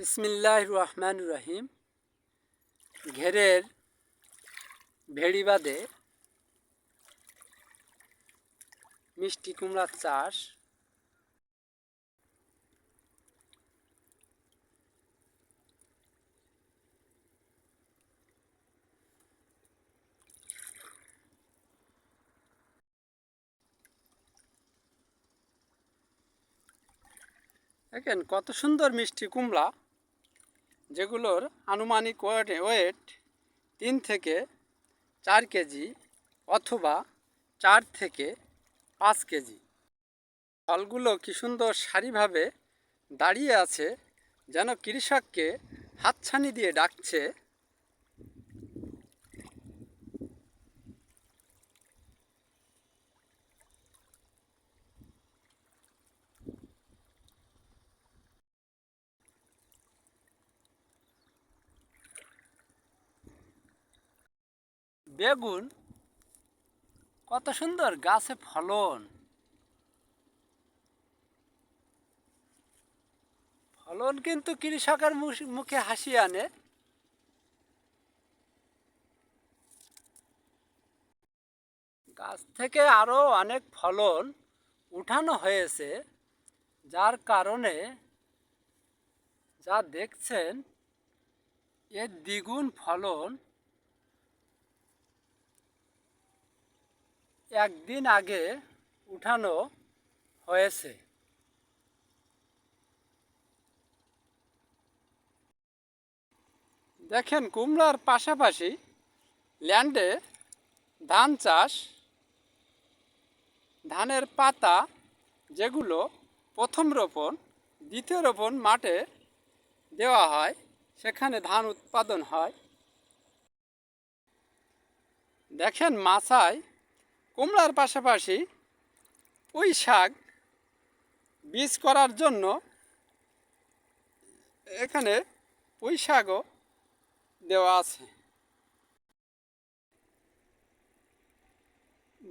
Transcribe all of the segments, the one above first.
বিসমিল্লাহ রহমান রহিম ঘেরের ভেড়ি বাদে মিষ্টি কুমড়ার চাষ। দেখেন কত সুন্দর মিষ্টি কুমড়া। যেগুলোর আনুমানিক ওয়েট ওয়েট তিন থেকে চার কেজি অথবা চার থেকে পাঁচ কেজি। ফলগুলো কি সুন্দর সারিভাবে দাঁড়িয়ে আছে, যেন কৃষককে হাতছানি দিয়ে ডাকছে বেগুন, কত সুন্দর গাছে ফলন। ফলন কিন্তু কৃষকের মুখ- হাসি আনে। গাছ থেকে আরও অনেক ফলন উঠানো হয়েছে, যার কারণে যা দেখছেন, এর দ্বিগুণ ফলন একদিন আগে উঠানো হয়েছে। দেখেন, কুমড়ার পাশাপাশি ল্যান্ডে ধান চাষ, ধানের পাতা যেগুলো প্রথম রোপণ, দ্বিতীয় রোপণ মাঠে দেওয়া হয়, সেখানে ধান উৎপাদন হয়। দেখেন, মাছায় কুমড়ার পাশাপাশি পুঁই শাক বীজ করার জন্য এখানে পুঁই শাকও দেওয়া আছে।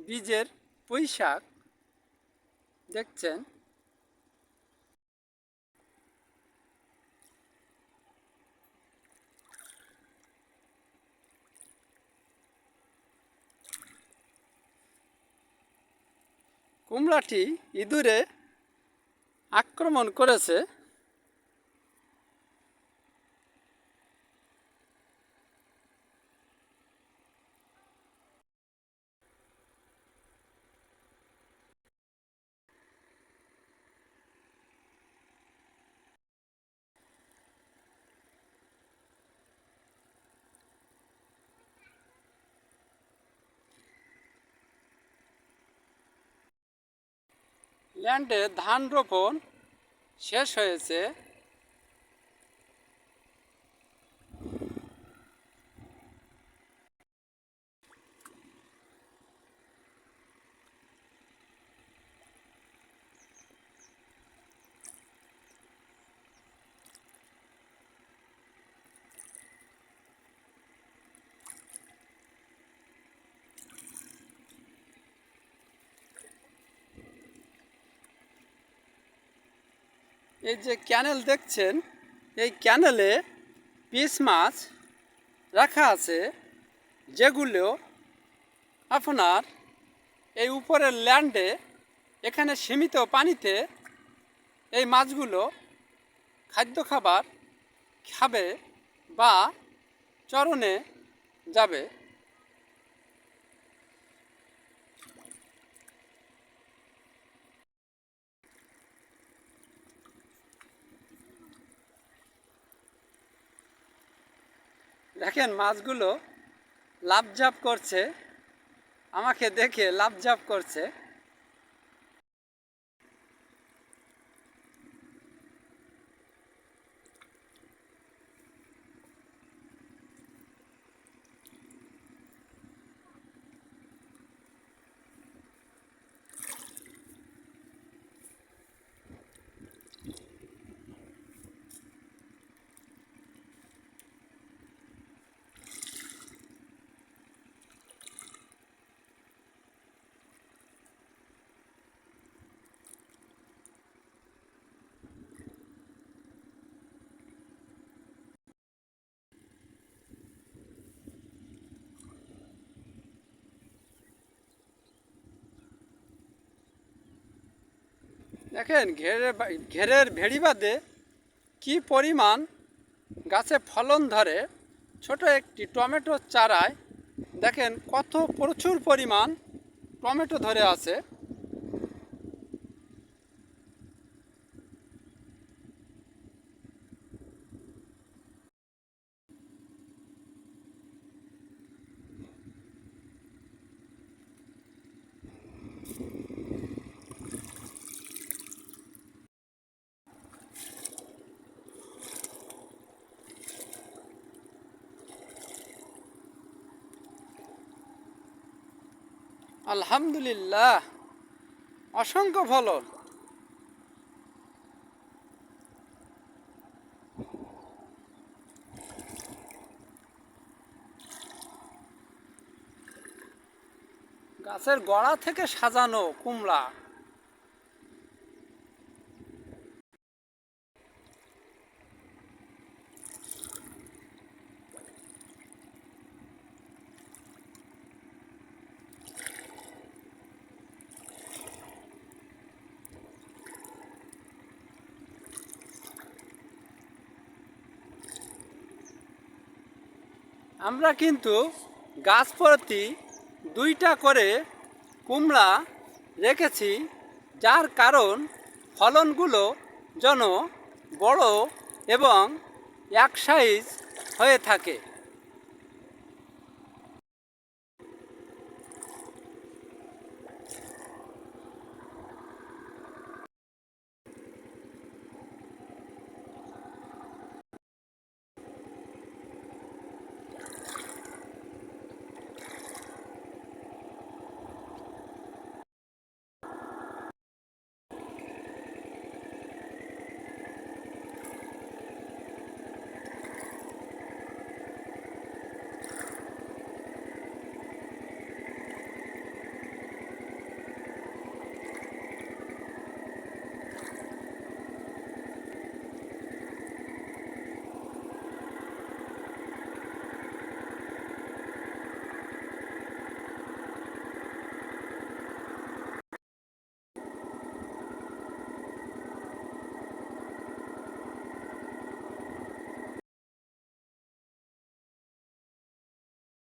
বীজের পুঁই শাক দেখছেন? কুমড়াটি ইঁদুরে আক্রমণ করেছে। ল্যান্ডে ধান রোপণ শেষ হয়েছে। এই যে ক্যানেল দেখছেন, এই ক্যানেলে পিস মাছ রাখা আছে, যেগুলো আপনার এই উপরের ল্যান্ডে, এখানে সীমিত পানিতে এই মাছগুলো খাদ্য খাবার খাবে বা চরণে যাবে। দেখেন মাছগুলো লাভঝাপ করছে আমাকে দেখে লাভঝাপ করছে। দেখেন ঘেরে ঘেরের ভেড়ি বাদে কি পরিমাণ গাছে ফলন ধরে ছোট একটি টমেটো চারায় দেখেন কত প্রচুর পরিমাণ টমেটো ধরে আছে। আলহামদুলিল্লাহ। অসংখ্য ভালো গাছের গড়া থেকে সাজানো কুমড়া। আমরা কিন্তু গাছ প্রতি দুইটা করে কুমড়া রেখেছি, যার কারণ ফলনগুলো যেন বড় এবং এক সাইজ হয়ে থাকে।